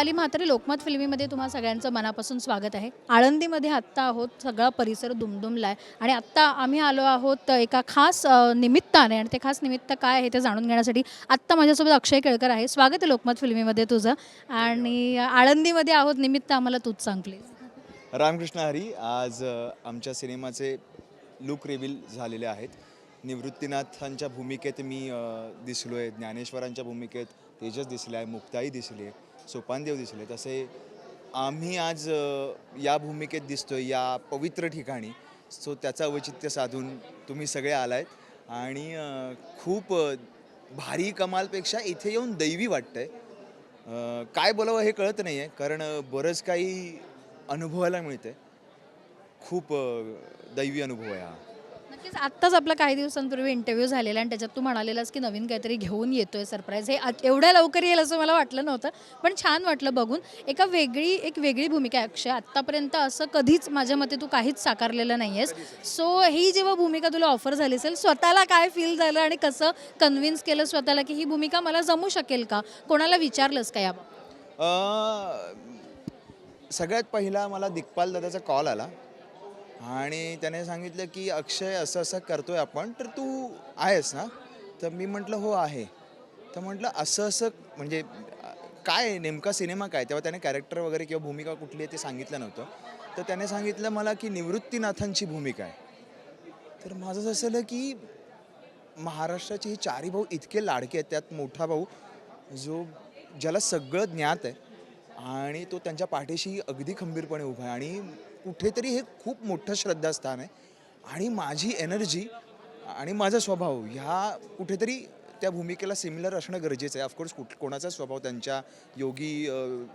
दीपाली म्हात्रे लोकमत फिल्मीमध्ये तुम्हा सगळ्यांचं मनापासून स्वागत आहे. आळंदीमध्ये आत्ता आहोत सगळा परिसर दुमदुमला आहे आणि आत्ता आम्ही आलो आहोत एका खास निमित्ताने. आणि ते खास निमित्त काय आहे ते जाणून घेण्यासाठी आत्ता माझ्यासोबत अक्षय केळकर आहे. स्वागत आहे लोकमत फिल्मीमध्ये तुझं. आणि आळंदीमध्ये आहोत निमित्त आम्हाला तूच सांग प्लीज रामकृष्ण हरी आज आमच्या सिनेमाचे लुक रिव्हील झालेले आहेत. निवृत्तीनाथांच्या भूमिकेत मी दिसलो आहे ज्ञानेश्वरांच्या भूमिकेत तेजस दिसले आहे मुक्ताई दिसली आहे सोपानदेव दिसले. तसे आम्ही आज या भूमिकेत दिसतोय या पवित्र ठिकाणी. सो त्याचं औचित्य साधून तुम्ही सगळे आलायत. आणि खूप भारी कमालपेक्षा इथे येऊन दैवी वाटतंय. काय बोलावं हे कळत नाही आहे कारण बरंच काही अनुभवायला मिळते खूप दैवी अनुभव आहे हा. नक्कीच आत्ताच आपला काही दिवसांपूर्वी इंटरव्ह्यू झालेला आणि त्याच्यात तू म्हणालेलास की नवीन काहीतरी घेऊन येतोय सरप्राईज हे एवढ्या लवकर येईल असं मला वाटलं नव्हतं पण छान वाटलं बघून. एका वेगळी एक वेगळी भूमिका आहे अक्षय. आत्तापर्यंत असं कधीच माझ्या मते तू काहीच साकारलेलं नाही आहेस सो ही जेव्हा भूमिका तुला ऑफर झाली असेल स्वतःला काय फील झालं आणि कसं कन्व्हिन्स केलं स्वतःला की ही भूमिका मला जमू शकेल का? कोणाला विचारलंस का याबाबत? अ, सगळ्यात पहिला मला दिग्पाल दादाचा कॉल आला. आणि त्याने सांगितलं की अक्षय असं असं करतोय आपण तर तू आहेस ना? तर मी म्हटलं हो आहे. तर म्हटलं असं असं म्हणजे काय आहे, नेमका सिनेमा काय? तेव्हा त्याने कॅरेक्टर वगैरे किंवा भूमिका कुठली आहे ते सांगितलं नव्हतं. तर त्याने सांगितलं मला की निवृत्तीनाथांची भूमिका आहे. तर माझं असं झालं की महाराष्ट्राचे हे चारही भाऊ इतके लाडके आहेत त्यात मोठा भाऊ जो ज्याला सगळं ज्ञात आहे आणि तो त्यांच्या पाठीशी अगदी खंबीरपणे उभा आहे. आणि कुठेतरी हे खूप मोठं श्रद्धास्थान आहे. आणि माझी एनर्जी आणि माझा स्वभाव ह्या कुठेतरी त्या भूमिकेला सिमिलर असणं गरजेचं आहे. ऑफकोर्स कुठ कोणाचा स्वभाव त्यांच्या योगी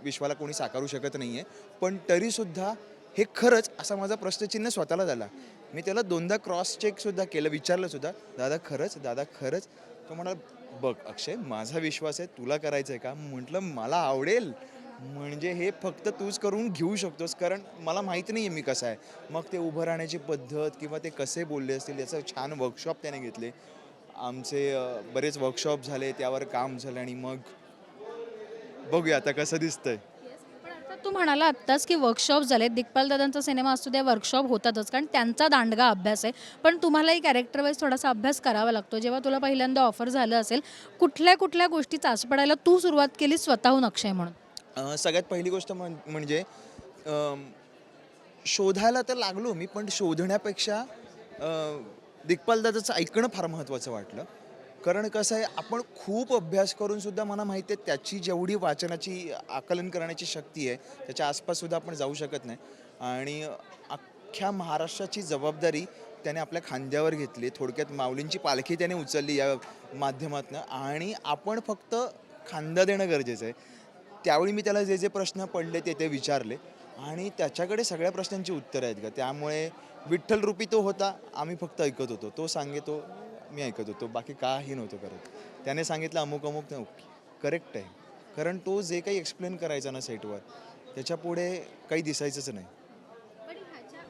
विश्वाला कोणी साकारू शकत नाही आहे पण तरीसुद्धा हे खरंच असा माझा प्रश्नचिन्ह स्वतःला झाला. मी त्याला दोनदा क्रॉस चेकसुद्धा केलं विचारलंसुद्धा दादा खरंच दादा खरंच? तो म्हणाला बघ अक्षय माझा विश्वास आहे तुला करायचं आहे का? म्हटलं मला आवडेल. म्हणजे हे फक्त तूच करून घेऊ शकतोस कारण मला माहीत नाही आहे मी कसं आहे. मग ते उभं राहण्याची पद्धत किंवा ते कसे बोलले असतील याचं छान वर्कशॉप त्याने घेतले. आमचे बरेच वर्कशॉप झाले त्यावर काम झालं आणि मग बघूया आता कसं दिसतंय. तू म्हणाला आत्ताच की वर्कशॉप झाले दिग्पाल दादांचा सिनेमा असतो त्या वर्कशॉप होतातच कारण त्यांचा दांडगा अभ्यास आहे. पण तुम्हालाही कॅरेक्टर वाईज थोडासा अभ्यास करावा लागतो. जेव्हा तुला पहिल्यांदा ऑफर झालं असेल कुठल्या कुठल्या गोष्टी चाचपडायला तू सुरुवात केली स्वतःहून अक्षय म्हणून? सगळ्यात पहिली गोष्ट म्हणजे शोधायला तर लागलो मी पण शोधण्यापेक्षा दिग्पालदाचं ऐकणं फार महत्त्वाचं वाटलं. कारण कसं आहे आपण खूप अभ्यास करून सुद्धा मला माहिती आहे त्याची जेवढी वाचनाची आकलन करण्याची शक्ती आहे त्याच्या आसपाससुद्धा आपण जाऊ शकत नाही. आणि अख्ख्या महाराष्ट्राची जबाबदारी त्याने आपल्या खांद्यावर घेतली थोडक्यात माऊलींची पालखी त्याने उचलली या माध्यमातून. आणि आपण फक्त खांदा देणं गरजेचं आहे. त्यावेळी मी त्याला जे जे प्रश्न पडले ते ते विचारले. आणि त्याच्याकडे सगळ्या प्रश्नांची उत्तरं आहेत का त्यामुळे विठ्ठल रूपी तो होता आम्ही फक्त ऐकत होतो. तो सांगे तो मी ऐकत होतो. बाकी काही नव्हतं करत. त्याने सांगितलं अमुक अमुक ओके. करेक्ट आहे. कारण तो जे काही एक्सप्लेन करायचा ना सेटवर त्याच्या पुढे काही दिसायचंच नाही.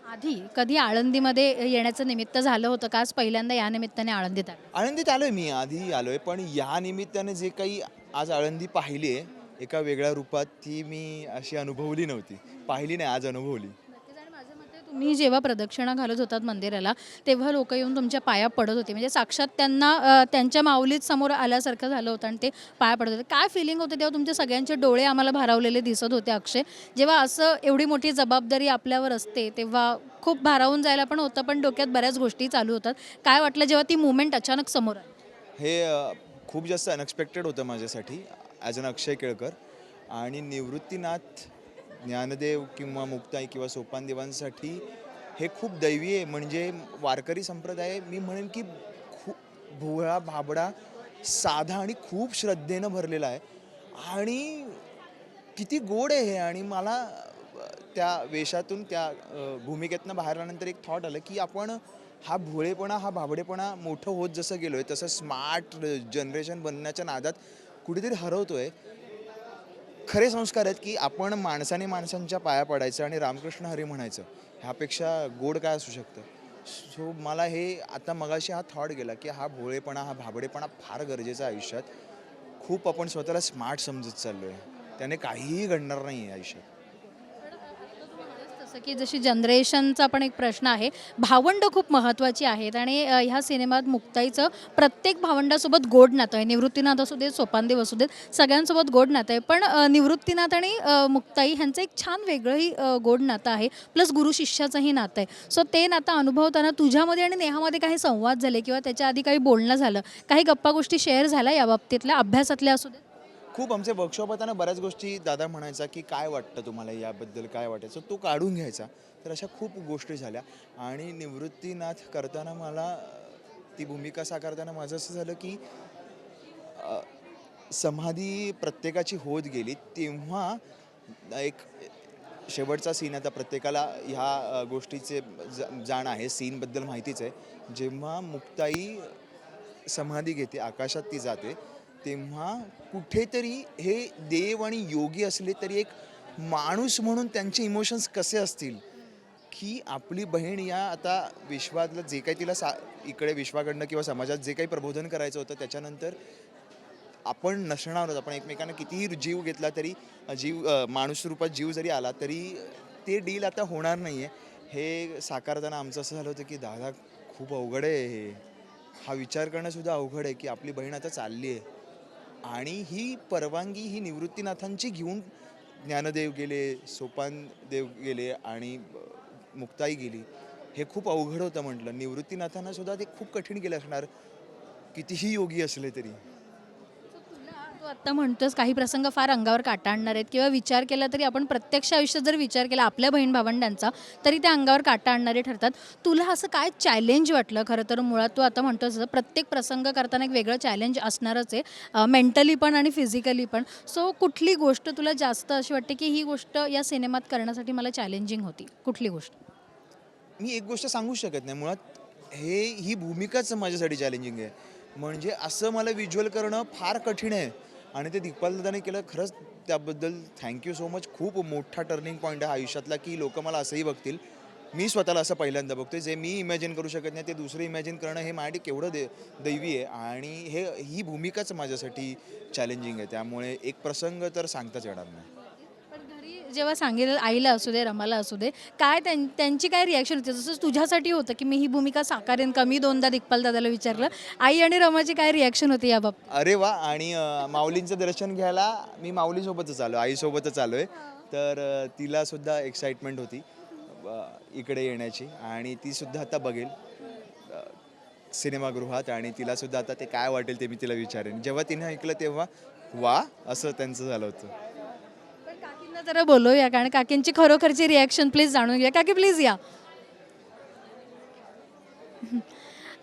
आधी कधी आळंदीमध्ये येण्याचं निमित्त झालं होतं का? आज पहिल्यांदा या निमित्ताने आळंदीत आलं. आळंदीत आलोय मी आधी आलोय. पण या निमित्ताने जे काही आज आळंदी पाहिली आहे एका वेगळ्या रूपात ती मी अशी अनुभवली नव्हती. पाहिली नाही आज अनुभवली. तुम्ही जेव्हा प्रदक्षिणा घालत होतात मंदिराला तेव्हा लोक येऊन तुमच्या पाया पडत होते. म्हणजे साक्षात त्यांना त्यांच्या माऊलीत समोर आल्यासारखं झालं होतं आणि ते पाया पडत होते. काय फिलिंग होते तेव्हा तुमचे सगळ्यांचे डोळे आम्हाला भारावलेले दिसत होते अक्षय? जेव्हा असं एवढी मोठी जबाबदारी आपल्यावर असते तेव्हा खूप भारावून जायला पण होतं पण डोक्यात बऱ्याच गोष्टी चालू होतात. काय वाटलं जेव्हा ती मुवमेंट अचानक समोर आली? हे खूप जास्त अनएक्सपेक्टेड होतं माझ्यासाठी. ॲज अन अक्षय केळकर आणि निवृत्तीनाथ ज्ञानदेव किंवा मुक्ताई किंवा सोपानदेवांसाठी हे खूप दैवी आहे. म्हणजे वारकरी संप्रदाय मी म्हणेन की खूप भोळा भाबडा साधा आणि खूप श्रद्धेनं भरलेला आहे. आणि किती गोड आहे हे. आणि मला त्या वेशातून त्या भूमिकेतनं बाहेर आल्यानंतर एक थॉट आलं की आपण हा भोळेपणा हा भाबडेपणा मोठं होत जसं गेलो आहे तसं स्मार्ट जनरेशन बनण्याच्या नादात कुठेतरी हरवतोय. खरे संस्कार आहेत की आपण माणसाने माणसांच्या पाया पडायचं आणि रामकृष्ण हरी म्हणायचं. ह्यापेक्षा गोड काय असू शकतं? सो मला हे आता मगाशी हा थॉट गेला की हा भोळेपणा हा भाबडेपणा फार गरजेचा आयुष्यात. खूप आपण स्वतःला स्मार्ट समजत चाललो आहे त्याने काहीही घडणार नाही आहे आयुष्यात. जसं की जशी जनरेशनचा पण एक प्रश्न आहे भावंड खूप महत्त्वाची आहेत आणि अ, ह्या सिनेमात मुक्ताईचं प्रत्येक भावंडासोबत गोड नातं आहे. निवृत्तीनाथ असू देत सोपानदेव असू देत सगळ्यांसोबत गोड नातं आहे. पण अ, निवृत्तीनाथ आणि अ, मुक्ताई ह्यांचं एक छान वेगळंही अ, गोड नातं आहे प्लस गुरु शिष्याचंही नातं आहे. सो ते नातं अनुभवताना तुझ्यामध्ये आणि नेहामध्ये काही संवाद झाले किंवा त्याच्या आधी काही बोलणं झालं काही गप्पा गोष्टी शेअर झाल्या या बाबतीतल्या? अभ्यासातल्या असू देत? खूप आमचे वर्कशॉप होताना बऱ्याच गोष्टी दादा म्हणायचा की काय वाटतं तुम्हाला याबद्दल काय वाटायचं? तो काढून घ्यायचा. तर अशा खूप गोष्टी झाल्या. आणि निवृत्तीनाथ करताना मला ती भूमिका साकारताना माझं असं झालं की समाधी प्रत्येकाची होत गेली. तेव्हा एक शेवटचा सीन आता प्रत्येकाला ह्या गोष्टीचे ज- जाण आहे. सीनबद्दल माहितीच आहे. जेव्हा मुक्ताई समाधी घेते आकाशात ती जाते तेव्हा कुठेतरी हे देव आणि योगी असले तरी एक माणूस म्हणून त्यांचे इमोशन्स कसे असतील? की आपली बहीण या आता विश्वातलं जे काही तिला सा इकडे विश्वाकडनं किंवा समाजात जे काही प्रबोधन करायचं होतं त्याच्यानंतर आपण नसणार आहोत. आपण एकमेकांना कितीही जीव घेतला तरी जीव माणूस रूपात जीव जरी आला तरी ते डील आता होणार नाही आहे हे साकारताना आमचं असं झालं होतं की दादा खूप अवघड आहे हे. हा विचार करणंसुद्धा अवघड आहे की आपली बहीण आता चालली आहे आणि ही परवानगी ही निवृत्तीनाथांची घेऊन ज्ञानदेव गेले सोपानदेव गेले आणि मुक्ताई गेली हे खूप अवघड होतं म्हटलं. निवृत्तीनाथांना सुद्धा ते खूप कठीण गेलं असणार. कितीही योगी असले तरी. तू आत्ता म्हणतोस काही प्रसंग फार अंगावर काटा आणणार आहेत किंवा विचार केला तरी आपण प्रत्यक्ष आयुष्यात जर विचार केला आपल्या बहीण भावंडांचा तरी त्या अंगावर काटा आणणारे ठरतात. तुला असं काय चॅलेंज वाटलं खरं तर मुळात? तू आता म्हणतोस प्रत्येक प्रसंग करताना एक वेगळं चॅलेंज असणारच आहे मेंटली पण आणि फिजिकली पण. सो कुठली गोष्ट तुला जास्त अशी वाटते की ही गोष्ट या सिनेमात करण्यासाठी मला चॅलेंजिंग होती? कुठली गोष्ट? मी एक गोष्ट सांगू शकत नाही. मुळात हे ही भूमिकाच माझ्यासाठी चॅलेंजिंग आहे. म्हणजे असं मला विज्युअल करणं फार कठीण आहे. आणि ते दिग्पाल दादाने केलं खरंच त्याबद्दल थँक्यू सो मच खूप मोठा टर्निंग पॉईंट आहे आयुष्यातला की लोक मला असंही बघतील. मी स्वतःला असं पहिल्यांदा बघतोय. जे मी इमॅजिन करू शकत नाही ते दुसरं इमॅजिन करणं हे माझ्यासाठी केवढं दे दैवी आहे. आणि हे ही भूमिकाच माझ्यासाठी चॅलेंजिंग आहे. त्यामुळे एक प्रसंग तर सांगताच येणार नाही. जेव्हा सांगितलं आईला असू दे रमाला असू दे काय त्यां- त्यांची काय रिॲक्शन होती? जसं तुझ्यासाठी होतं की मी ही भूमिका साकारेन का? मी दोनदा दिग्पाल दादाला विचारलं. आई आणि रमाची काय रिॲक्शन होती याबाबत अरे वा! आणि माऊलींचं दर्शन घ्यायला मी माऊलीसोबतच आलो आईसोबतच आलो आहे तर अ, तिला सुद्धा एक्साइटमेंट होती इकडे येण्याची. आणि ती सुद्धा आता बघेल सिनेमागृहात. आणि तिला सुद्धा आता ते काय वाटेल ते मी तिला विचारेन. जेव्हा तिने ऐकलं तेव्हा वा! असं त्यांचं झालं होतं. जरा बोलूया कारण काकींची खरोखरची रिॲक्शन प्लीज जाणून घ्या काकी प्लीज या.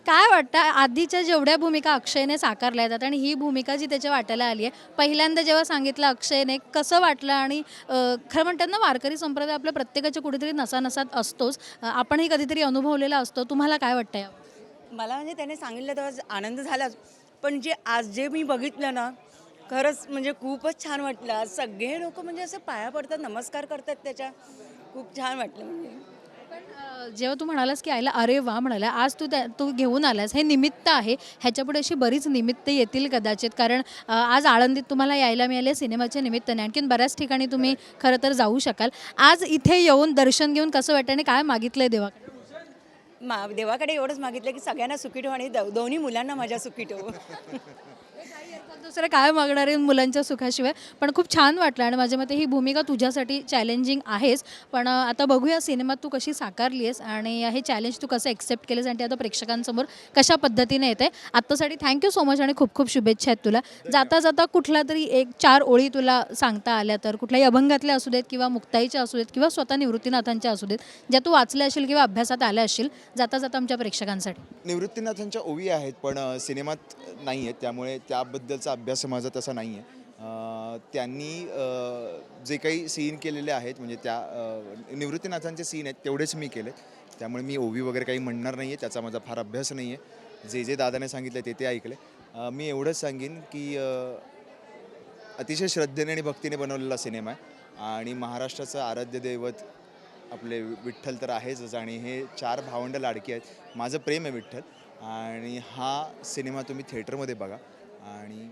काय वाटतं आधीच्या जेवढ्या भूमिका अक्षयने साकारल्या जातात आणि ही भूमिका जी त्याच्या वाटायला आली आहे पहिल्यांदा जेव्हा सांगितलं अक्षयने कसं वाटलं आणि खरं म्हणतात ना वारकरी संप्रदाय आपल्या प्रत्येकाच्या कुठेतरी नसानसात असतोच. आपणही कधीतरी अनुभवलेला असतो. तुम्हाला काय वाटतं या मला म्हणजे त्याने सांगितलं तेव्हा आनंद झालाच. पण जे आज जे मी बघितलं ना खरंच म्हणजे खूपच छान वाटलं. आज सगळे लोक म्हणजे असं पाया पडतात नमस्कार करतात त्याच्या. खूप छान वाटलं म्हणजे. पण जेव्हा तू म्हणालास की आईला अरे वा म्हणाला आज तू त्या तू घेऊन आलास. हे निमित्त आहे. ह्याच्यापुढे अशी बरीच निमित्त येतील कदाचित. कारण अ, आज आळंदीत तुम्हाला यायला मिळाले सिनेमाच्या निमित्ताने. आणखीन बऱ्याच ठिकाणी तुम्ही खरं तर जाऊ शकाल. आज इथे येऊन दर्शन घेऊन कसं वाटतं आणि काय मागितलंय देवाकडे? मा देवाकडे एवढंच मागितलं की सगळ्यांना सुखी ठेव आणि दो- दोन्ही मुलांना माझ्या सुखी ठेव. दुसरं काय मागणार आहे मुलांच्या सुखाशिवाय? पण खूप छान वाटलं आणि माझ्या मते ही भूमिका तुझ्यासाठी चॅलेंजिंग आहेच. पण आता बघूया सिनेमात तू कशी साकारली आहेस आणि हे चॅलेंज तू कसं एक्सेप्ट केलेस आणि ते आता प्रेक्षकांसमोर कशा पद्धतीने येते आत्तासाठी थँक्यू सो मच आणि खूप खूप शुभेच्छा आहेत तुला. जाता जाता कुठला तरी एक चार ओळी तुला सांगता आल्या तर कुठल्याही अभंगातल्या असू देत किंवा मुक्ताईच्या असू देत किंवा स्वतः निवृत्तीनाथांच्या असू देत ज्या तू वाचल्या असशील किंवा अभ्यासात आल्या असशील जाता जाता आमच्या प्रेक्षकांसाठी. निवृत्तीनाथांच्या ओवी आहेत पण सिनेमात नाही आहेत त्यामुळे त्याबद्दलचा अभ्यास माझा तसा नाही आहे त्यांनी जे काही सीन केलेले आहेत म्हणजे त्या निवृत्तीनाथांचे सीन आहेत तेवढेच मी केले त्यामुळे मी ओवी वगैरे काही म्हणणार नाही आहे त्याचा माझा फार अभ्यास नाही आहे जे जे दादाने सांगितलं ते ते ऐकले. मी एवढंच सांगेन की अतिशय श्रद्धेने आणि भक्तीने बनवलेला सिनेमा आहे. आणि महाराष्ट्राचं आराध्य दैवत आपले विठ्ठल तर आहेच आणि हे चार भावंड लाडकी आहेत. माझं प्रेम आहे विठ्ठल. आणि हा सिनेमा तुम्ही थिएटरमध्ये बघा. आणि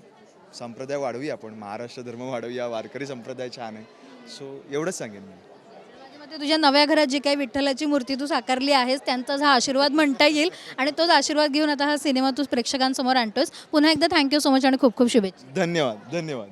संप्रदाय वाढवूया आपण महाराष्ट्र धर्म वाढवूया वारकरी संप्रदाय छान आहे. सो एवढंच सांगेन मी. तुझ्या नव्या घरात जी काही विठ्ठलाची मूर्ती तू साकारली आहेस त्यांचाच हा आशीर्वाद म्हणता येईल आणि तोच आशीर्वाद घेऊन आता हा सिनेमा तू प्रेक्षकांसमोर आणतोस. पुन्हा एकदा थँक्यू सो मच आणि खूप खूप शुभेच्छा. धन्यवाद धन्यवाद.